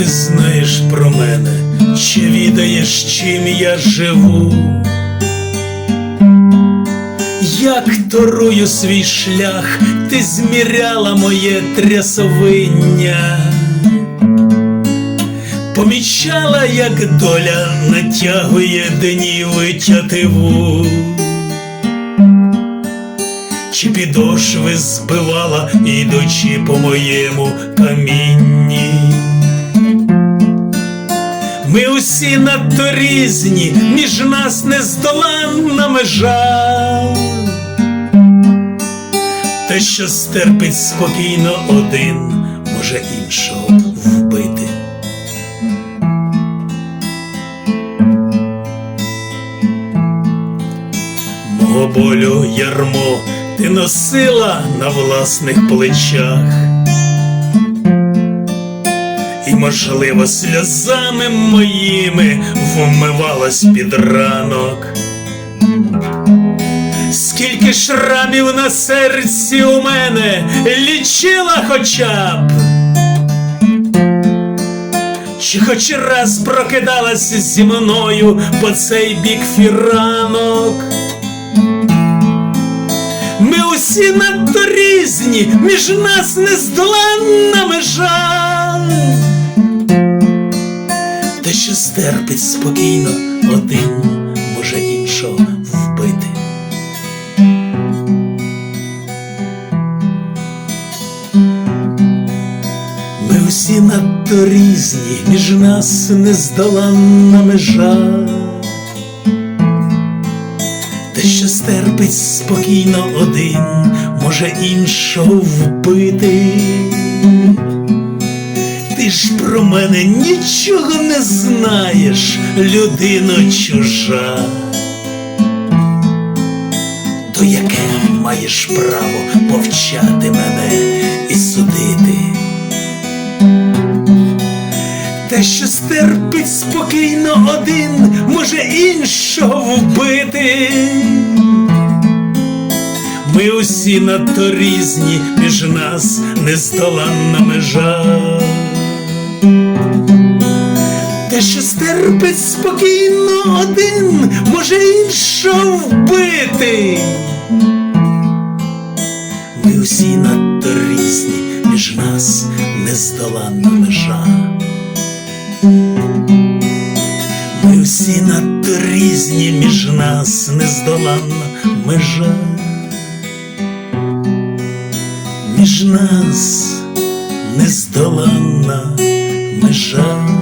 Ти знаєш про мене, чи відаєш, чим я живу? Як торую свій шлях, ти зміряла моє трясовиння, помічала, як доля натягує днів і чи підошви збивала, ідучи по моєму камінні. Ми усі надто різні, між нас нездоланна межа. Те, що стерпить спокійно один, може іншого вбити. Мого болю ярмо ти носила на власних плечах можливо, сльозами моїми вмивалась під ранок. Скільки шрамів на серці у мене лічила хоча б, чи хоч раз прокидалась зі мною по цей бік фіранок. Ми усі надто різні, між нас нездоланна межа. Те, що стерпить спокійно один, може іншого вбити. Ми всі надто різні, між нас нездоланна межа. Те, що стерпить спокійно один, може іншого вбити. Ж про мене нічого не знаєш, людино чужа. То яке маєш право повчати мене і судити? Те, що стерпить спокійно один, може іншого вбити. Ми усі надто різні, між нас нездоланна межа. Те, що стерпить спокійно один, може іншого вбити. Ми усі надто різні, між нас нездоланна межа. Ми всі надто різні, між нас нездоланна межа. Між нас нездоланна межа.